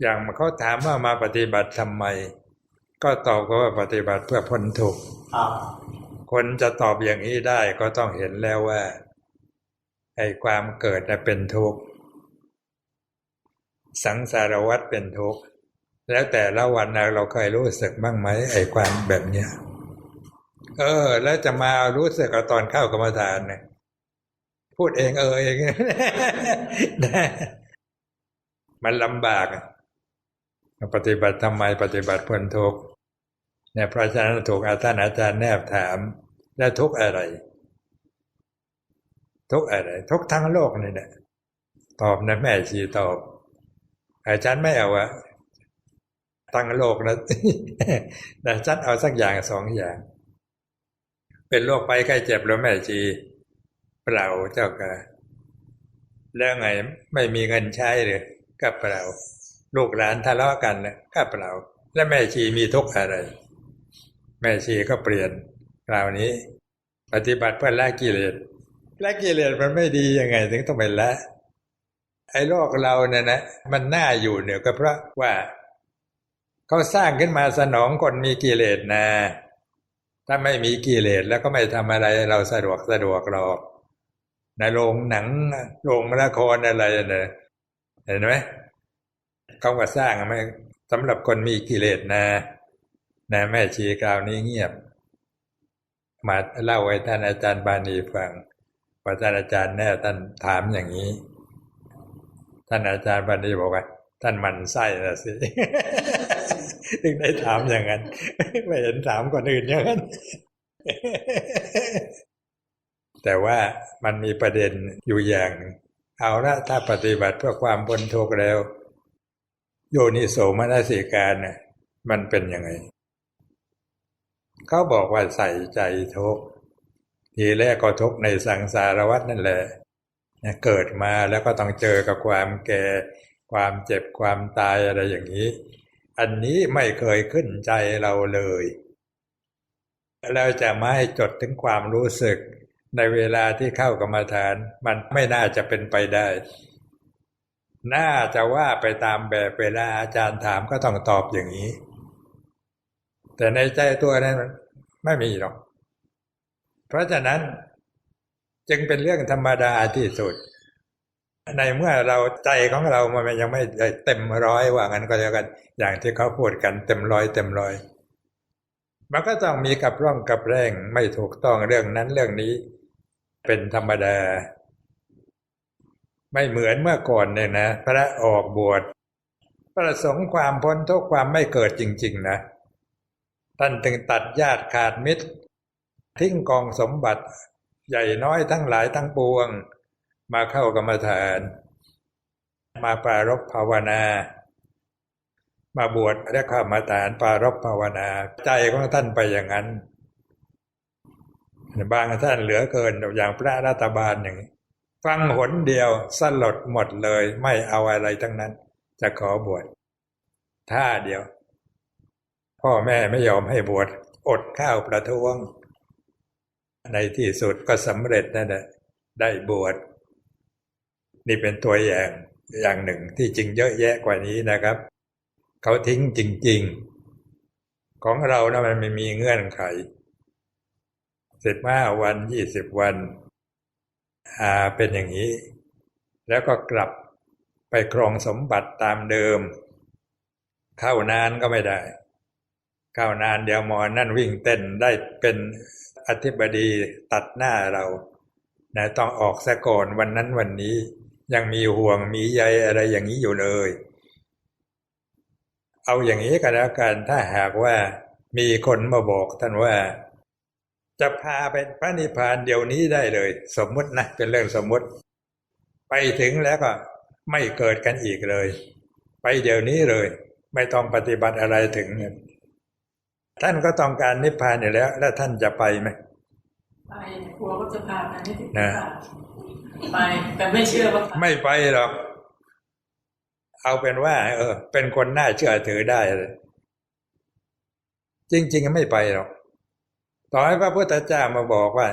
อย่างเขาถามว่ามาปฏิบัติทำไม ก็ตอบก็ว่าปฏิบัติเพื่อพ้นทุกข์ครับคนจะตอบอย่างนี้ได้ก็ต้องเห็นแล้วว่าไอ้ความเกิดน่ะเป็นทุกข์สังสารวัฏเป็นทุกข์แล้วแต่ละวันน่ะเราเคยรู้สึกบ้างไหมไอ้ความแบบเนี้ยเออ แล้วจะมารู้สึกเอาตอนเข้ากรรมฐานเนี่ยพูดเองเออเองมันลำบากอะ ปฏิบัติทำไมปฏิบัติพ้นทุกข์เนี่ยเพราะฉะนั้นถูกอาจารย์อาจารย์แนบถาม แล้วทุกอะไร ทุกอะไร ทุกทั้งโลกนี่แหละตอบนะแม่ชีตอบ อาจารย์ไม่เอาอะทั้งโลกนะแต่ฉันเอาสักอย่างสองอย่าง เป็นโรคไปไข้เจ็บแล้วแม่ชี เปล่าเจ้าค่ะแล้วไงไม่มีเงินใช้เลยก็เปล่า ลูกหลานทะเลาะกันนะก็เปล่า แล้วแม่ชีมีทุกข์อะไร แม่ชีก็เปลี่ยนคราวนี้ ปฏิบัติเพื่อละกิเลสละกิเลสมันไม่ดียังไง ถึงต้องไปละไอ้โลกเราเนี่ยนะมันน่าอยู่เนี่ยก็เพราะว่าเขาสร้างขึ้นมาสนองคนมีกิเลสนะถ้าไม่มีกิเลสแล้วก็ไม่ทำอะไรเราสะดวกสะดวกหรอกในโรงหนังโรงละครอะไรเนี่ยเห็นไหม เขาก็สร้างมาสำหรับคนมีกิเลสนะนะแม่ชีกล่าวนี้เงียบ มาเล่าให้ท่านอาจารย์บานีฟังพอท่านอาจารย์แน่ท่านถามอย่างนี้ ท่านอาจารย์บานีบอกว่าท่านมันไส้ละสิถึงได้ถามอย่างนั้น ไม่เห็นถามคนอื่นอย่างนั้น แต่ว่ามันมีประเด็นอยู่อย่างหนึ่งเอาละถ้าปฏิบัติเพื่อความพ้นทุกข์แล้ว โยนิโสมนสิการน่ะมันเป็นยังไง เขาบอกว่าใส่ใจทุกทีแรกก็ทุกในสังสารวัฏนั่นแหละนะเกิดมาแล้วก็ต้องเจอกับความแก่ ความเจ็บความตายอะไรอย่างนี้ อันนี้ไม่เคยขึ้นใจเราเลย เราจะไม่ให้จดถึงความรู้สึก ในเวลาที่เข้ากรรมฐาน มันไม่น่าจะเป็นไปได้ น่าจะว่าไปตามแบบเวลาอาจารย์ถามก็ต้องตอบอย่างนี้ แต่ในใจตัวนั้นมันไม่มีหรอก เพราะฉะนั้นจึงเป็นเรื่องธรรมดาที่สุด ในเมื่อเราใจของเรามันยังไม่เต็มร้อยว่างั้นก็แล้วกัน อย่างที่เขาพูดกันเต็มร้อยเต็มร้อยมันก็ต้องมีกับร่องกับแรงไม่ถูกต้องเรื่องนั้นเรื่องนี้ เป็นธรรมดา ไม่เหมือนเมื่อก่อนเนี่ยนะ พระออกบวชประสงค์ความพ้นทุกข์ความไม่เกิดจริง ๆ นะ ท่านถึงตัดญาติขาดมิตร ทิ้งกองสมบัติ ใหญ่น้อยทั้งหลายทั้งปวง มาเข้ากรรมฐาน มาปรารบภาวนา มาบวชและเข้ามาฐานปรารบภาวนา ใจของท่านไปอย่างนั้น บางท่านเหลือเกินอย่างพระรัฐบาลอย่างนี้ ฟังหนเดียวสลดหมดเลยไม่เอาอะไรทั้งนั้น จะขอบวชท่าเดียว พ่อแม่ไม่ยอมให้บวชอดข้าวประท้วง ในที่สุดก็สำเร็จนั่นแหละได้บวชนี่เป็นตัวอย่างอย่างหนึ่งที่จริงเยอะแยะกว่านี้นะครับ เขาทิ้งจริง ๆ ของเรานะมันไม่มีเงื่อนไขสิบห้าวันยี่สิบวัน เป็นอย่างนี้ แล้วก็กลับไปครองสมบัติตามเดิม เข้านานก็ไม่ได้ เข้านานเดี๋ยวหมอนั่นวิ่งเต้นได้เป็นอธิบดีตัดหน้าเรานะต้องออกซะก่อนวันนั้นวันนี้ยังมีห่วงมีใยอะไรอย่างนี้อยู่เลย เอาอย่างนี้ก็แล้วกันถ้าหากว่ามีคนมาบอกท่านว่า จะพาไปพระนิพพานเดี๋ยวนี้ได้เลย สมมุตินะเป็นเรื่องสมมุติ ไปถึงแล้วก็ไม่เกิดกันอีกเลย ไปเดี๋ยวนี้เลย ไม่ต้องปฏิบัติอะไรถึงเนี่ยท่านก็ต้องการนิพพานอยู่แล้ว แล้วท่านจะไปไหมไปกลัวก็จะพาไปไม่ถึงนะไปแต่ไม่เชื่อว่าไม่ไปหรอกเอาเป็นว่า เออ เป็นคนน่าเชื่อถือได้เลยจริง ๆ ไม่ไปหรอก ต่อให้พระพุทธเจ้ามาบอกว่า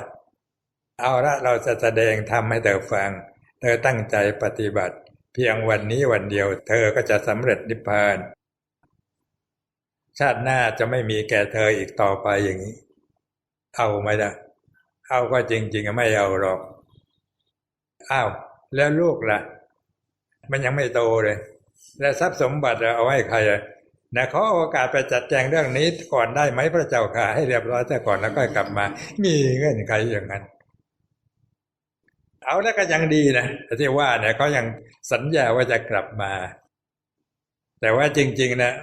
เอาละเราจะแสดงทำให้เธอฟัง เธอตั้งใจปฏิบัติ เพียงวันนี้วันเดียว เธอก็จะสำเร็จนิพพาน ชาติหน้าจะไม่มีแก่เธออีกต่อไปอย่างนี้ เอาไหมล่ะ เอาก็จริง ๆ ไม่เอาหรอก อ้าว แล้วลูกล่ะ มันยังไม่โตเลย แล้วทรัพย์สมบัติเอาให้ใครอะ นะขอโอกาสไปจัดแจงเรื่องนี้ก่อนได้ไหมพระเจ้าค่ะ ให้เรียบร้อยแต่ก่อนแล้วก็กลับมา มีเงื่อนไขอย่างนั้น เอาแล้วก็ยังดีนะที่ว่าเนี่ยเขายังสัญญาว่าจะกลับมา แต่ว่าจริง ๆ นะ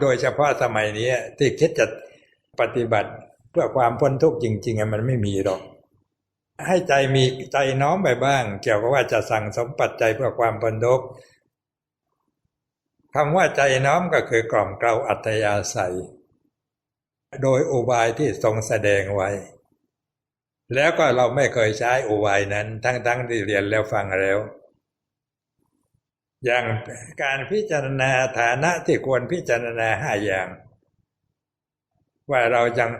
โดยเฉพาะสมัยนี้ที่คิดจะปฏิบัติเพื่อความพ้นทุกข์จริง ๆมันไม่มีหรอก ให้ใจมีใจน้อมไปบ้าง เกี่ยวกับว่าจะสั่งสมปัจจัยเพื่อความพ้นทุกข์ คำว่าใจน้อมก็คือกล่อมเกลาอัตยาศัย โดยอุบายที่ทรงแสดงไว้ แล้วก็เราไม่เคยใช้อุบายนั้น ทั้งๆที่เรียนแล้วฟังแล้ว อย่างการพิจารณาฐานะที่ควรพิจารณาห้าอย่าง ว่าเรายัง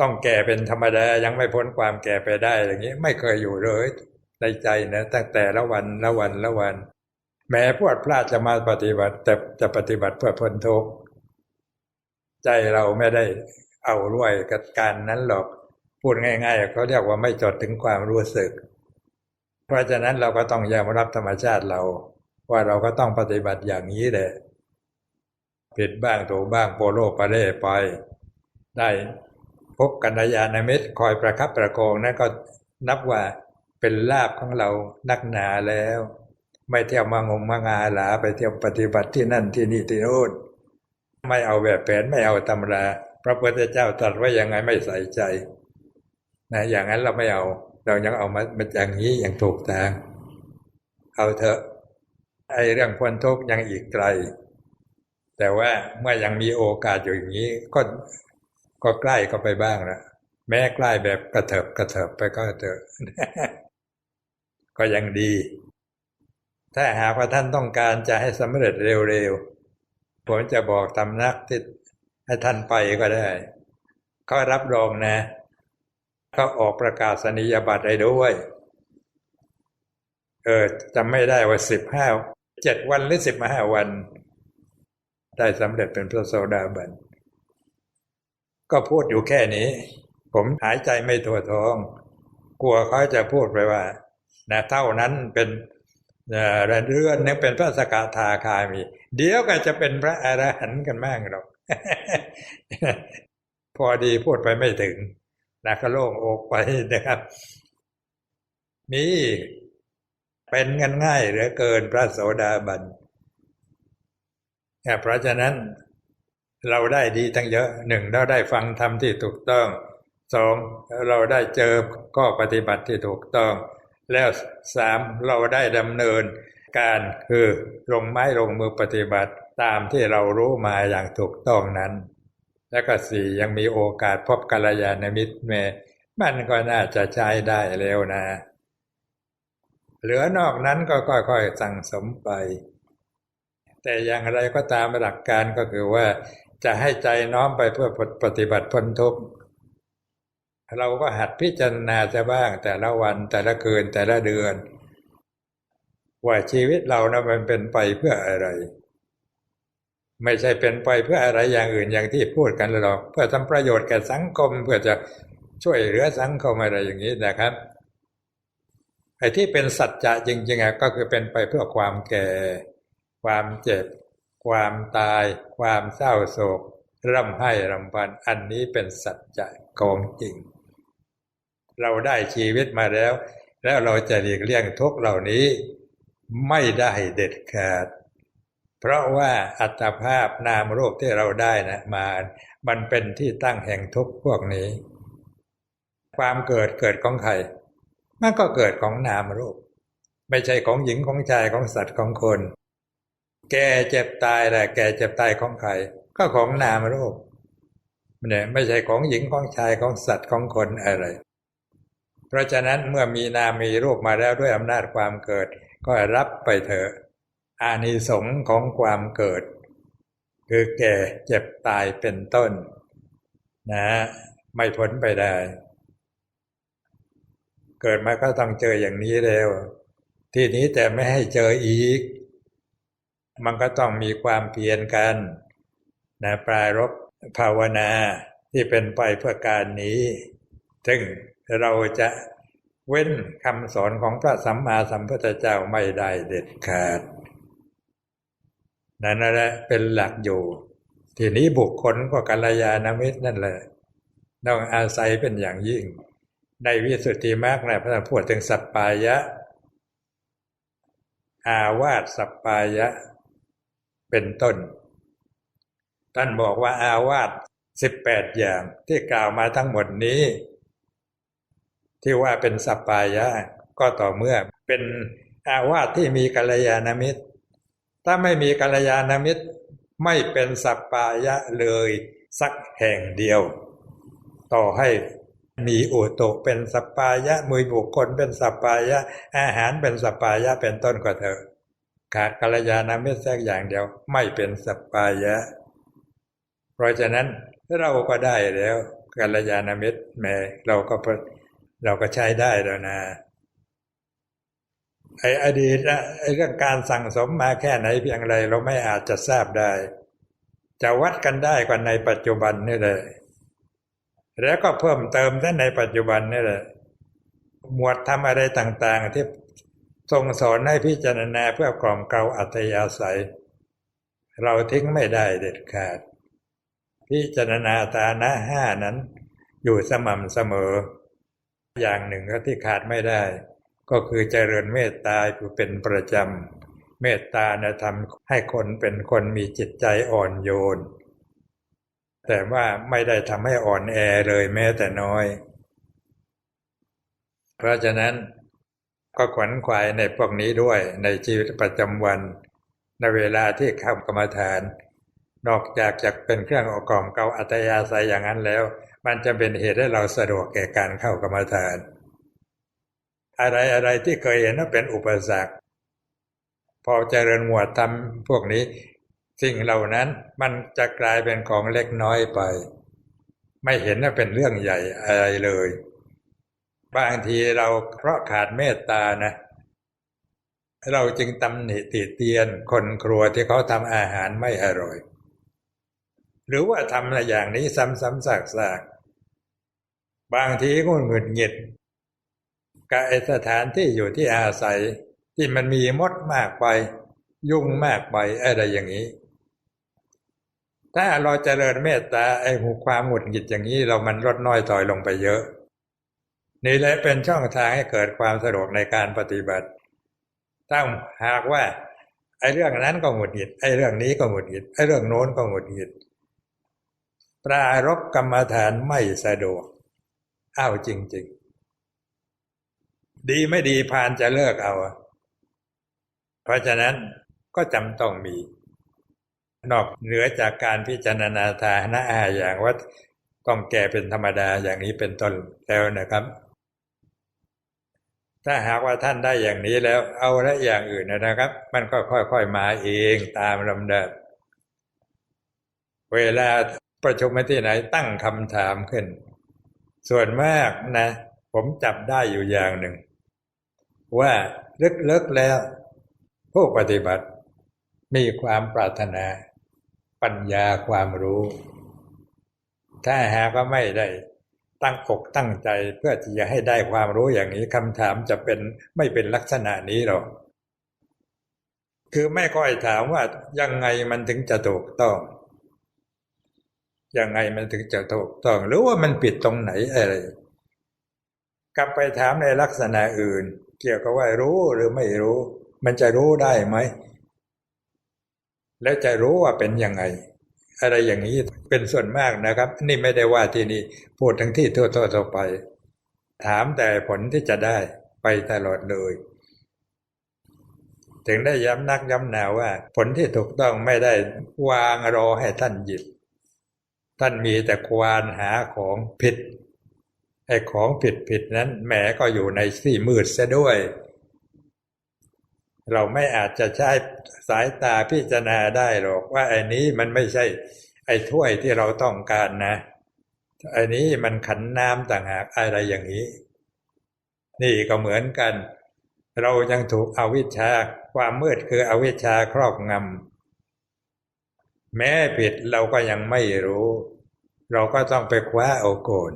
ต้องแก่เป็นธรรมดายังไม่พ้นความแก่ไปได้อย่างนี้ ไม่เคยอยู่เลยในใจนะตั้งแต่ละวันละวันละวัน แม้พวดพลาดจะมาปฏิบัติ แต่จะปฏิบัติเพื่อพ้นทุกข์ใจเราไม่ได้เอาด้วยกับการนั้นหรอกพูดง่ายๆเขาเรียกว่าไม่จดถึงความรู้สึก เพราะฉะนั้นเราก็ต้องยอมรับธรรมชาติเรา ว่าเราก็ต้องปฏิบัติอย่างนี้แหละผิดบ้างถูกบ้างโปโลปาเล่ไปได้พบกัญญาณมิตรคอยประคับประโคองนั่นก็นับว่าเป็นลาบของเรานักหนาแล้ว ไม่เที่ยวมางมมางาหลาไปเที่ยวปฏิบัติที่นั่นที่นี่ที่โน่นไม่เอาแบบแผนไม่เอาตำราพระพุทธเจ้าตรัสว่ายังไงไม่ใส่ใจนะอย่างนั้นเราไม่เอา เรายังเอามามาอย่างนี้อย่างถูกทาง เอาเถอะไอ้เรื่องพ้นทุกยังอีกไกล แต่ว่าเมื่อยังมีโอกาสอยู่อย่างนี้ ก็ก็ใกล้ก็ไปบ้างนะแม้ใกล้แบบกระเถิบกระเถิบไปก็เถอะก็ยังดี ถ้าหากว่าท่านต้องการจะให้สำเร็จเร็วๆ ผมจะบอกตำนักที่ให้ท่านไปก็ได้เขารับรองนะเขาออกประกาศนียบัตรให้ด้วยเออจำไม่ได้ว่าสิบห้าเจ็ดวันหรือสิบห้าวัน ได้สำเร็จเป็นพระโสดาบัน ก็พูดอยู่แค่นี้ ผมหายใจไม่ทั่วท้อง กลัวเขาจะพูดไปว่านะเท่านั้นเป็น เอ่อเรื่อนนึงเป็นพระสกทาคามี เดี๋ยวก็จะเป็นพระอรหันต์กันมากหรอกพอดีพูดไปไม่ถึงนะก็โล่งอกไปนะครับ มีเป็นกันง่ายเหลือเกินพระโสดาบันเพราะฉะนั้นเราได้ดีทั้งเยอะหนึ่งเราได้ฟังธรรมที่ถูกต้องสองเราได้เจอก็ปฏิบัติที่ถูกต้อง แล้วสามเราได้ดำเนินการคือลงไม้ลงมือปฏิบัติตามที่เรารู้มาอย่างถูกต้องนั้น แล้วก็สี่ยังมีโอกาสพบกัลยาณมิตรแม่มันก็น่าจะใช้ได้แล้วนะ เหลือนอกนั้นก็ค่อยๆสั่งสมไป แต่อย่างไรก็ตามหลักการก็คือว่าจะให้ใจน้อมไปเพื่อปฏิบัติพ้นทุกข์ เราก็หัดพิจารณาจะบ้างแต่ละวันแต่ละคืนแต่ละเดือน ว่าชีวิตเรานะมันเป็นไปเพื่ออะไร ไม่ใช่เป็นไปเพื่ออะไรอย่างอื่นอย่างที่พูดกันหรอกเพื่อทำประโยชน์แก่สังคมเพื่อจะช่วยเหลือสังคมอะไรอย่างนี้นะครับไอ้ที่เป็นสัจจะจริงๆก็คือเป็นไปเพื่อความแก่ ความเจ็บ ความตาย ความเศร้าโศกร่ำไห้รำพัน อันนี้เป็นสัจจะของจริง เราได้ชีวิตมาแล้ว แล้วเราจะหลีกเลี่ยงทุกเหล่านี้ไม่ได้เด็ดขาด เพราะว่าอัตภาพนามรูปที่เราได้นะมา มันเป็นที่ตั้งแห่งทุกพวกนี้ ความเกิดเกิดของใคร มันก็เกิดของนามรูป ไม่ใช่ของหญิงของชายของสัตว์ของคน แก่เจ็บตายแหละแก่เจ็บตายของใคร ก็ของนามรูปเนี่ยไม่ใช่ของหญิงของชายของสัตว์ของคนอะไร เพราะฉะนั้นเมื่อมีนามมีรูปมาแล้วด้วยอำนาจความเกิด ก็รับไปเถอะอานิสงส์ของความเกิด คือแก่เจ็บตายเป็นต้น นะ ไม่พ้นไปได้ เกิดมาก็ต้องเจออย่างนี้แล้ว ทีนี้แต่ไม่ให้เจออีก มันก็ต้องมีความเพียรกัน นะปรารบภาวนาที่เป็นไปเพื่อการนี้ ซึ่ง เราจะเว้นคำสอนของพระสัมมาสัมพุทธเจ้าไม่ได้เด็ดขาดนั่นแหละเป็นหลักอยู่ ทีนี้บุคคลก็กัลยาณมิตรนั่นแหละต้องอาศัยเป็นอย่างยิ่ง ในวิสุทธิมรรคนะพระองค์พูดถึงสัปปายะ อาวาสสัปปายะ เป็นต้น ท่านบอกว่าอาวาสสิบแปดอย่างที่กล่าวมาทั้งหมดนี้ ที่ว่าเป็นสัปปายะก็ต่อเมื่อเป็นอาวาสที่มีกัลยาณมิตร ถ้าไม่มีกัลยาณมิตร ไม่เป็นสัปปายะเลยสักแห่งเดียว ต่อให้มีอุตุเป็นสัปปายะมือบุคคลเป็นสัปปายะ อาหารเป็นสัปปายะเป็นต้นก็เถอะขาดกัลยาณมิตรสักอย่างเดียว ไม่เป็นสัปปายะ เพราะฉะนั้นเราก็ได้แล้วกัลยาณมิตรแม้เราก็ เราก็ใช้ได้แล้วนะไอ้อดีตไอ้เรื่องการสั่งสมมาแค่ไหนเพียงไรเราไม่อาจจะทราบได้ จะวัดกันได้กว่าในปัจจุบันนี่เลย แล้วก็เพิ่มเติมได้ในปัจจุบันนี่แหละหมวดทำอะไรต่างๆ ที่ทรงสอนให้พิจารณาเพื่อกล่อมเกลาอัธยาศัย เราทิ้งไม่ได้เด็ดขาด พิจารณาตานะห้านั้น อยู่สม่ำเสมอ อย่างหนึ่งก็ที่ขาดไม่ได้ ก็คือเจริญเมตตาอยู่เป็นประจำ เมตตานะทำให้คนเป็นคนมีจิตใจอ่อนโยน แต่ว่าไม่ได้ทำให้อ่อนแอเลยแม้แต่น้อย เพราะฉะนั้นก็ขวัญขวายในพวกนี้ด้วยในชีวิตประจำวัน ในเวลาที่เข้ากรรมฐาน นอกจากจะเป็นเครื่องออกกล่อมเกาอัตยาศัยอย่างนั้นแล้ว มันจะเป็นเหตุให้เราสะดวกแก่การเข้ากรรมฐาน อะไรอะไรที่เคยเห็นว่าเป็นอุปสรรค พอเจริญหมวดทำพวกนี้ สิ่งเหล่านั้นมันจะกลายเป็นของเล็กน้อยไป ไม่เห็นว่าเป็นเรื่องใหญ่อะไรเลย บางทีเราเพราะขาดเมตตานะเราจึงตำหนิติเตียนคนครัวที่เขาทำอาหารไม่อร่อย หรือว่าทำอย่างนี้ซ้ำๆซากๆ บางทีก็หงุดหงิดกับไอสถานที่อยู่ที่อาศัยที่มันมีมดมากไป ยุ่งมากไปอะไรอย่างนี้ ถ้าเราจเจริญเมตตาไอหูความหงุดหงิดอย่างนี้เรามันลดน้อยถอยลงไปเยอะ นี่แหละเป็นช่องทางให้เกิดความสะดวกในการปฏิบัติถ้าหากว่า ไอ้เรื่องนั้นก็หงุดหงิดไอ้เรื่องนี้ก็หงุดหงิดไอ้เรื่องโน้นก็หงุดหงิดปรารบกรรมฐานไม่สะดวก อ้าวจริง ๆ ดีไม่ดีพานจะเลิกเอา เพราะฉะนั้นก็จำต้องมี นอกเหนือจากการพิจารณาทานะอาอย่างว่าต้องแก่เป็นธรรมดาอย่างนี้เป็นต้นแล้วนะครับ ถ้าหากว่าท่านได้อย่างนี้แล้ว เอาละอย่างอื่นนะครับ มันก็ค่อยๆมาเองตามลำดับเวลาประชุมที่ไหนตั้งคำถามขึ้น ส่วนมากนะ ผมจับได้อยู่อย่างหนึ่ง ว่าลึกๆแล้ว ผู้ปฏิบัติมีความปรารถนา ปัญญาความรู้ ถ้าหากว่าไม่ได้ ตั้งอกตั้งใจเพื่อที่จะให้ได้ความรู้อย่างนี้คำถามจะเป็นไม่เป็นลักษณะนี้หรอกคือไม่ค่อยถามว่ายังไงมันถึงจะถูกต้อง ยังไงมันถึงจะถูกต้องหรือว่ามันผิดตรงไหนอะไร กลับไปถามในลักษณะอื่น เกี่ยวกับว่ารู้หรือไม่รู้ มันจะรู้ได้ไหม แล้วจะรู้ว่าเป็นยังไง อะไรอย่างนี้เป็นส่วนมากนะครับ นี่ไม่ได้ว่าที่นี่พูดทั้งที่ทั่วๆไป ถามแต่ผลที่จะได้ไปตลอดเลยถึงได้ย้ำนักย้ำหนาว่า ผลที่ถูกต้องไม่ได้วางรอให้ท่านหยิบ ท่านมีแต่ควานหาของผิดไอ้ของผิดผิดนั้นแหมก็อยู่ในที่มืดซะด้วย เราไม่อาจจะใช้สายตาพิจารณาได้หรอกว่าไอ้นี้มันไม่ใช่ ไอ้ถ้วยที่เราต้องการนะไอ้นี้มันขันน้ำต่างหากอะไรอย่างนี้ นี่ก็เหมือนกัน เรายังถูกอวิชชาความมืดคืออวิชชาครอบงำ แม้ผิดเราก็ยังไม่รู้ เราก็ต้องไปคว้าเอาโกน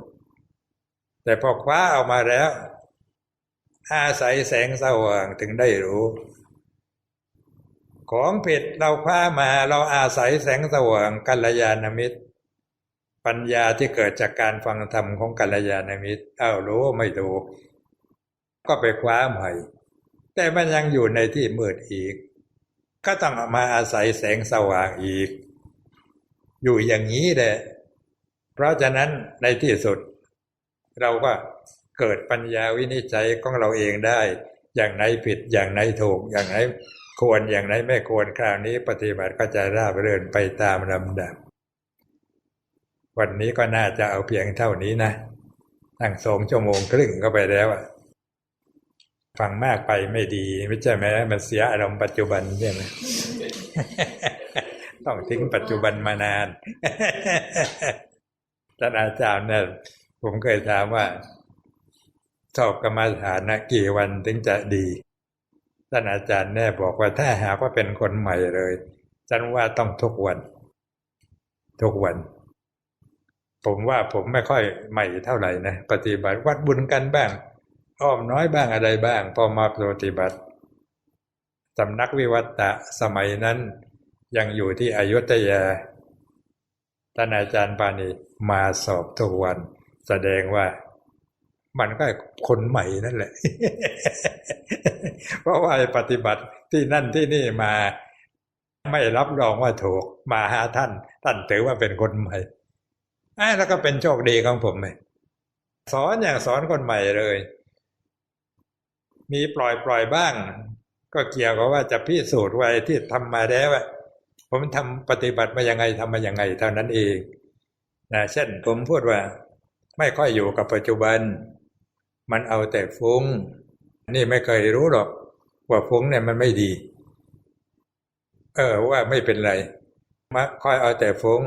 แต่พอคว้าเอามาแล้ว อาศัยแสงสว่างถึงได้รู้ ของผิดเราคว้ามาเราอาศัยแสงสว่างกัลยาณมิตร ปัญญาที่เกิดจากการฟังธรรมของกัลยาณมิตรเอ้ารู้ไม่ดูก็ไปคว้าใหม่แต่มันยังอยู่ในที่มืดอีก ก็ต้องมาอาศัยแสงสว่างอีก อยู่อย่างนี้แหละ เพราะฉะนั้นในที่สุด เราก็เกิดปัญญาวินิจฉัยของเราเองได้ อย่างไหนผิดอย่างไหนถูก อย่างไหนควรอย่างไหนไม่ควรคราวนี้ปฏิบัติก็จะราบเรื่นไปตามลำดับ วันนี้ก็น่าจะเอาเพียงเท่านี้นะตั้งสองชั่วโมงครึ่งก็ไปแล้วอะฟังมากไปไม่ดี ไม่ใช่ไหมมันเสียอารมณ์ปัจจุบันใช่ไหม ต้องทิ้งปัจจุบันมานานท่านอาจารย์เนี่ยผมเคยถามว่าสอบกรรมฐานนะกี่วันถึงจะดี ท่านอาจารย์แน่บอกว่าถ้าหากว่าเป็นคนใหม่เลยฉันว่าต้องทุกวัน ทุกวัน ผมว่าผมไม่ค่อยใหม่เท่าไหร่นะปฏิบัติวัดบุญกันบ้าง อ้อมน้อยบ้างอะไรบ้าง พอมาปฏิบัติสำนักวิวัตะสมัยนั้น ยังอยู่ที่อยุธยาท่านอาจารย์ปานีมาสอบทุกวัน แสดงว่ามันก็คนใหม่นั่นแหละ เพราะว่าปฏิบัติที่นั่นที่นี่มา ไม่รับรองว่าถูก มาหาท่าน ท่านถือว่าเป็นคนใหม่แล้วก็เป็นโชคดีของผมเลยสอนอย่างสอนคนใหม่เลย มีปล่อยปล่อยบ้าง ก็เกี่ยวกับว่าจะพิสูจน์ไว้ที่ทำมาแล้วอะ ผมทำปฏิบัติมายังไงทำมายังไงเท่านั้นเองนะเช่นผมพูดว่า ไม่ค่อยอยู่กับปัจจุบัน มันเอาแต่ฟุง้ง นี่ไม่เคยรู้หรอก ว่าฟุ้งเนี่ยมันไม่ดี เออว่าไม่เป็นไรมาคอยเอาแต่ฟุ้ง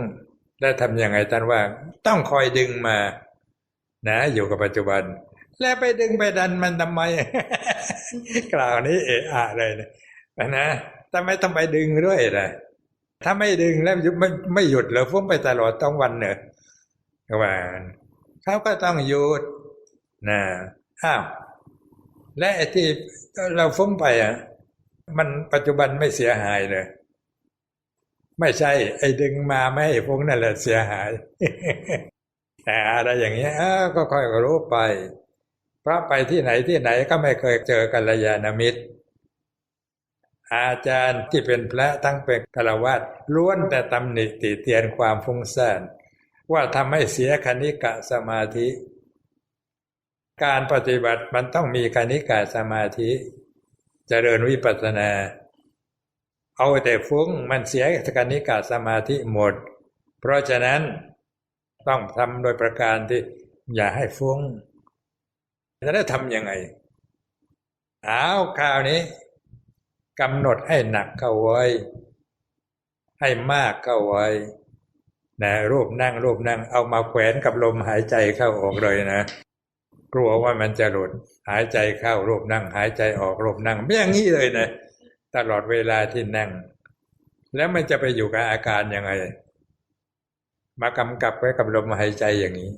แล้วทำยังไงท่านว่า ต้องคอยดึงมา นะ อยู่กับปัจจุบัน แล้วไปดึงไปดันมันทำไม กล่าวนี้เอะอะเลยนะนะทำไมต้องไปดึงด้วยล่ะ ถ้าไม่ดึงแล้วไม่ไม่หยุดเลยฟุ้งไปตลอดต้องวันเนอะว่าเขาก็ต้องหยุดนะอ้าวและไอ้ที่เราฟุ้งไปอะ มันปัจจุบันไม่เสียหายเลยไม่ใช่ ไอ้ดึงมาไม่ให้ฟุ้งนั่นแหละเสียหายแต่อะไรอย่างเงี้ยก็ค่อยรู้ไป เพราะไปที่ไหนที่ไหนก็ไม่เคยเจอกัลยาณมิตร อาจารย์ที่เป็นพระทั้งเป็นฆราวาสล้วนแต่ตำหนิติเตียนความฟุ้งซ่านว่าทำให้เสียคณิกะสมาธิ การปฏิบัติมันต้องมีคณิกะสมาธิจเจริญวิปัสสนา เอาแต่ฟุ้งมันเสียคณิกะสมาธิหมด เพราะฉะนั้นต้องทำโดยประการที่อย่าให้ฟุ้งจะได้ทำยังไง เอาคราวนี้ กำหนดให้หนักเข้าไว้ ให้มากเข้าไว้นะรูปนั่งรูปนั่งเอามาแขวนกับลมหายใจเข้าออกเลยนะ กลัวว่ามันจะหลุดหายใจเข้ารูปนั่ง หายใจออกรูปนั่งไม่อย่างนี้เลยนะตลอดเวลาที่นั่ง แล้วมันจะไปอยู่กับอาการยังไง มากำกับไว้กับลมหายใจอย่างนี้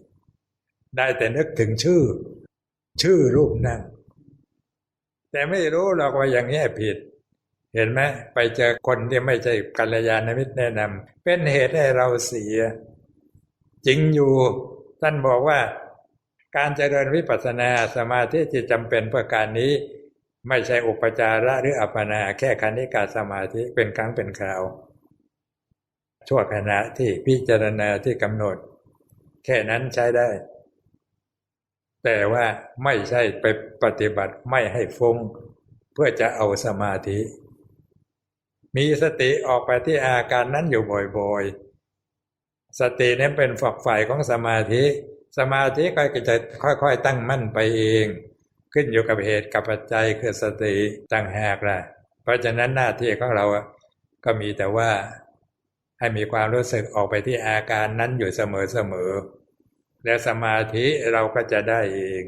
ได้แต่นึกถึงชื่อ ชื่อรูปนั่ง แต่ไม่รู้หรอกว่าอย่างนี้ผิด เห็นไหมไปเจอคนที่ไม่ใช่กัลยาณมิตรแนะนำเป็นเหตุให้เราเสีย จริงอยู่ ท่านบอกว่า การเจริญวิปัสสนาสมาธิที่จำเป็นเพื่อการนี้ ไม่ใช่อุปจาระหรืออัปปนา แค่คณิกาสมาธิเป็นครั้งเป็นคราวชั่วขณะที่พิจารณาที่กำหนด แค่นั้นใช้ได้ แต่ว่าไม่ใช่ไปปฏิบัติไม่ให้ฟุ้งเพื่อจะเอาสมาธิ มีสติออกไปที่อาการนั้นอยู่บ่อยๆ สตินั้นเป็นฝักใฝ่ของสมาธิ สมาธิก็จะค่อยๆ ตั้งมั่นไปเอง ขึ้นอยู่กับเหตุกับปัจจัยคือสติต่างหากล่ะเพราะฉะนั้นหน้าที่ของเราก็มีแต่ว่าให้มีความรู้สึกออกไปที่อาการนั้นอยู่เสมอๆ และสมาธิเราก็จะได้เอง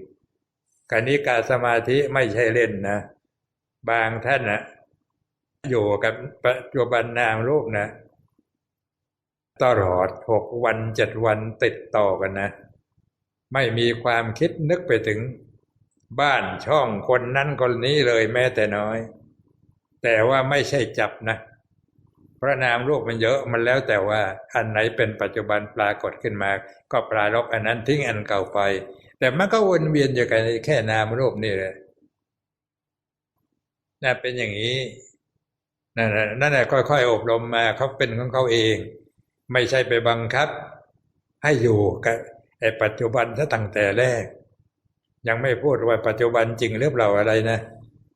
กานิการสมาธิไม่ใช่เล่นนะ บางท่านนะ อยู่กับปัจจุบันนามรูปนะ ตลอดหกวันเจ็ดวันติดต่อกันนะ ไม่มีความคิดนึกไปถึง บ้านช่องคนนั้นคนนี้เลยแม้แต่น้อย แต่ว่าไม่ใช่จับนะพระนามรูปมันเยอะมันแล้วแต่ว่าอันไหนเป็นปัจจุบันปรากฏขึ้นมา ก็ปรารบอันนั้นทิ้งอันเก่าไป แต่มันก็วนเวียนอยู่กันแค่นามรูปนี่แหละน่ะเป็นอย่างนี้ นั่นแหละนั่นแหละค่อยๆอบรมมาเขาเป็นของเขาเอง ไม่ใช่ไปบังคับ ให้อยู่กับไอ้ปัจจุบันถ้าตั้งแต่แรก ยังไม่พูดว่าปัจจุบันจริงหรือเปล่าอะไรนะ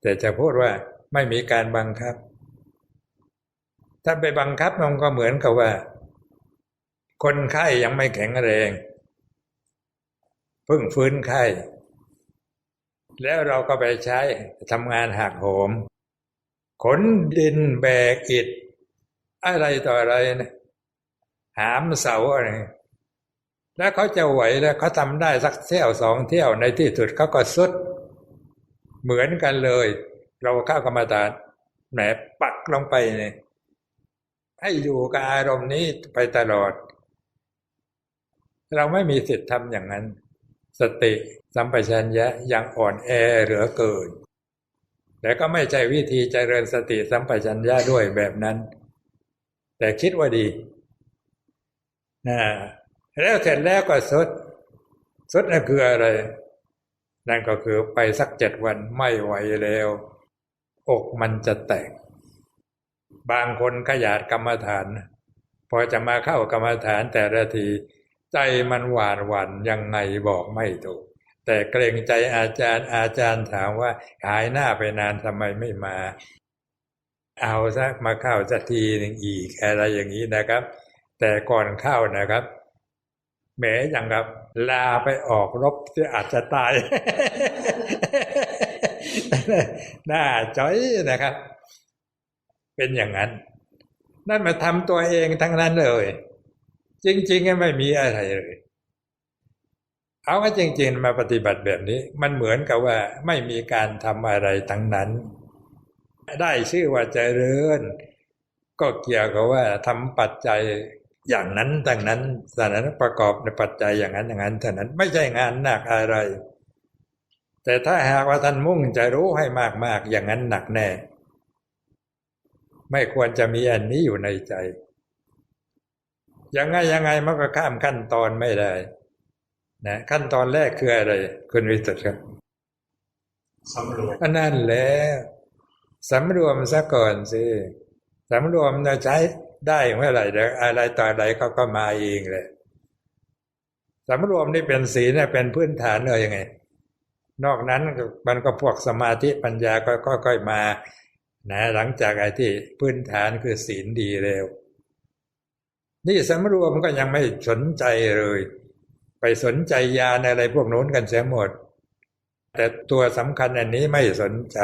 แต่จะพูดว่าไม่มีการบังคับ ถ้าไปบังคับมันก็เหมือนกับว่า คนไข้ยังไม่แข็งแรงเพิ่งฟื้นไข้ แล้วเราก็ไปใช้ทำงานหักโหม ขนดินแบกอิฐอะไรต่ออะไรนะหามเสาอะไร แล้วเขาจะไหวแล้วเขาทำได้สักเที่ยวสองเที่ยวในที่สุดเขาก็สุด เหมือนกันเลย เราเข้ากรรมฐานแหมปักลงไปเนี่ยให้อยู่กับอารมณ์นี้ไปตลอด เราไม่มีสิทธิ์ทำอย่างนั้น สติสัมปชัญญะยังอ่อนแอเหลือเกิน แต่ก็ไม่ใช่วิธีเจริญสติสัมปชัญญะด้วยแบบนั้น แต่คิดว่าดีนะแล้วเสร็จแล้วก็สุด สุดนั่นคืออะไร นั่นก็คือไปสักเจ็ดวันไม่ไหวแล้ว อกมันจะแตก บางคนขยาดกรรมฐาน พอจะมาเข้ากรรมฐานแต่ละที ใจมันหวานหวันยังไงบอกไม่ถูก แต่เกรงใจอาจารย์อาจารย์ถามว่าหายหน้าไปนานทำไมไม่มา เอาสักมาเข้าสักทีหนึ่งอีกอะไรอย่างนี้นะครับ แต่ก่อนเข้านะครับแหมอย่างกับ ลาไปออกรบที่อาจจะตายหน้าจ้อยนะครับ เป็นอย่างนั้น นั่นมาทำตัวเองทั้งนั้นเลย จริงๆไม่มีอะไรเลย เอาว่าจริงๆมาปฏิบัติแบบนี้ มันเหมือนกับว่าไม่มีการทำอะไรทั้งนั้น ได้ชื่อว่าเจริญ ก็เกี่ยวกับว่าทำปัจจัยอย่างนั้นดังนั้นสถานะประกอบในปัจจัยอย่างนั้นอย่างนั้นเท่านั้นไม่ใช่งานหนักอะไร แต่ถ้าหากว่าท่านมุ่งจะรู้ให้มากๆอย่างนั้นหนักแน่ ไม่ควรจะมีอันนี้อยู่ในใจ ยังไงยังไงมันก็ข้ามขั้นตอนไม่ได้ นะขั้นตอนแรกคืออะไร คุณวิสุทธ์ครับสำรวจอันนั้นแหล้วสำรวมซะก่อนสิสำรวมจะใช้ได้เมื่อไหร่เดี๋ยวอะไรต่ออะไรเขาก็มาเองเลยสำรวมนี่เป็นศีลเนี่ยเป็นพื้นฐานเลยยังไง นอกนั้นมันก็พวกสมาธิปัญญาก็ค่อยๆมานะหลังจากไอ้ที่พื้นฐานคือศีลดีเร็ว นี่สำรวมก็ยังไม่สนใจเลย ไปสนใจยาในอะไรพวกโน้นกันเสียหมด แต่ตัวสำคัญอันนี้ไม่สนใจ